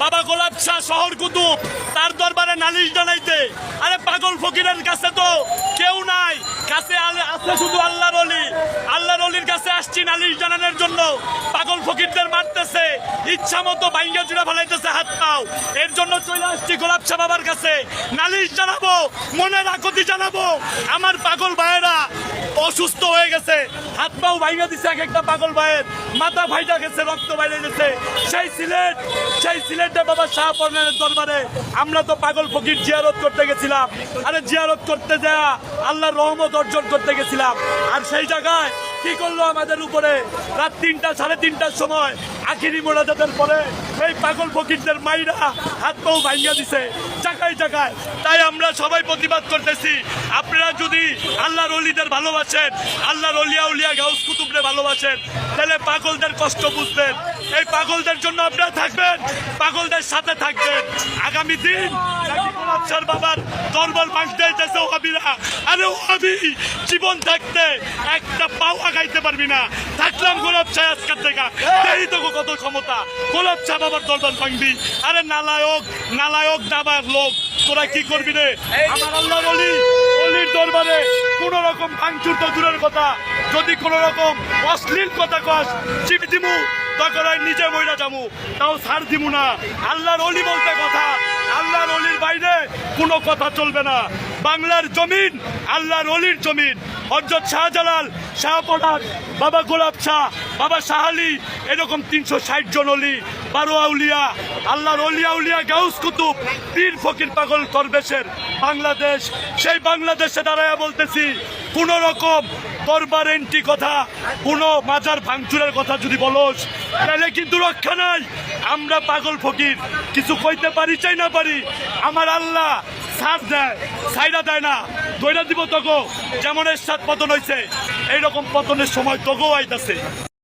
বাবা গোলাপ শাহ শহর কুতুব, তার দরবারে নালিশ জানাইতে। আরে পাগল ফকিরের কাছে তো কেউ নাই। কাছে আছে শুধু আল্লাহর অলি। আল্লাহর অলির কাছে আসছি নালিশ জানানোর জন্য। ফকিরদের মারতেছে। ইচ্ছা মতো ভাঙ্গা জুড়ে ফেলাইতেছে, হাত পাও। এর জন্য চলে আসছি গোলাপ শাহ বাবার কাছে। নালিশ জানাব মনের আকতি জানাব। আমার পাগল ভাইয়েরা অসুস্থ হয়ে গেছে। হাত পাও ভাইগা দিছে এক একটা পাগল ভাইয়ের। মাথা ভাইটা গেছে, রক্ত বাইরে গেছে। সেই সিলেট, সেই সিলেটে বাবা শাহ পর্ণের দরবারে আমরা তো পাগল ফকির জিয়ারত করতে গেছিলাম। আরে জিয়ারত করতে যাওয়া আল্লাহর রহমত অর্জন করতে গেছিলাম। আর সেই জায়গায় কি করল আমাদের উপরে? রাত তিনটা, সাড়ে তিনটার সময় আখিরি মোনাজাতের পরে এই পাগল ফকিরদের মাইরা হাত পাও ভাঙ্গা দিছে। জায়গায় জায়গায় তাই আমরা সবাই প্রতিবাদ করতেছি। আপনারা যদি আল্লাহর অলিদের ভালোবাসেন, আল্লাহর অলিয়া উলিয়া গাউস কুতুবরে ভালোবাসেন, তাহলে পাগলদের কষ্ট বুঝবেন। এই পাগলদের জন্য আপনারা থাকবেন, পাগলদের সাথে থাকবেন। আগামী দিন নাকি গোলাপ শাহ বাবার দরবার ভাঙতে যাইতেছে ওহাবিরা আরে ওহাবি জীবন থাকতে একটা পাও আগাইতে পারবি না। থাকলাম গোলাপ শাহ আজকের থেকে। এই তো কত ক্ষমতা। গোলাপ শাহ বাবার দরবার ভাঙবি। আরে নালায়ক নালায়ক দাবার লোক। তোরা কি করবি রে? আমার আল্লাহ অলি অলির দরবারে কোন রকম ভাঙচুর তো দূরের কথা। যদি কোন রকম অশ্লীল কথা কস চিপ দিমু তখন নিজে মইরা যামু। তাও ছাড় দিমু না। আল্লাহর অলি বলতে কথা। আল্লাহর অলির বাইরে কোনো কথা চলবে না। বাংলার জমিন, আল্লাহর অলির জমিন। হজরত শাহজালাল শাহপরাগ বাবা গোলাপ শাহ, বাবা শাহ আলী, এরকম তিনশো ষাট জন অলি, বারো আউলিয়া, আল্লাহর অলিয়া উলিয়া গাউস কুতুব, পীর ফকির পাগল করবেশের বাংলাদেশ। সেই বাংলাদেশে দাঁড়ায় বলতেছি কোন রকম দরবার এন্ট্রি কথা, কোনো মাজার ভাঙচুরের কথা যদি বলস, তাহলে কিন্তু রক্ষা নাই। আমরা পাগল ফকির, কিছু কইতে পারি, চাই না পারি। আমার আল্লাহ সাথ দেয় সাইরা দেয় না। দৈরা দিব তগো, যেমন এর সাথ পতন হয়েছে এইরকম পতনের সময় তগো আইতাছে।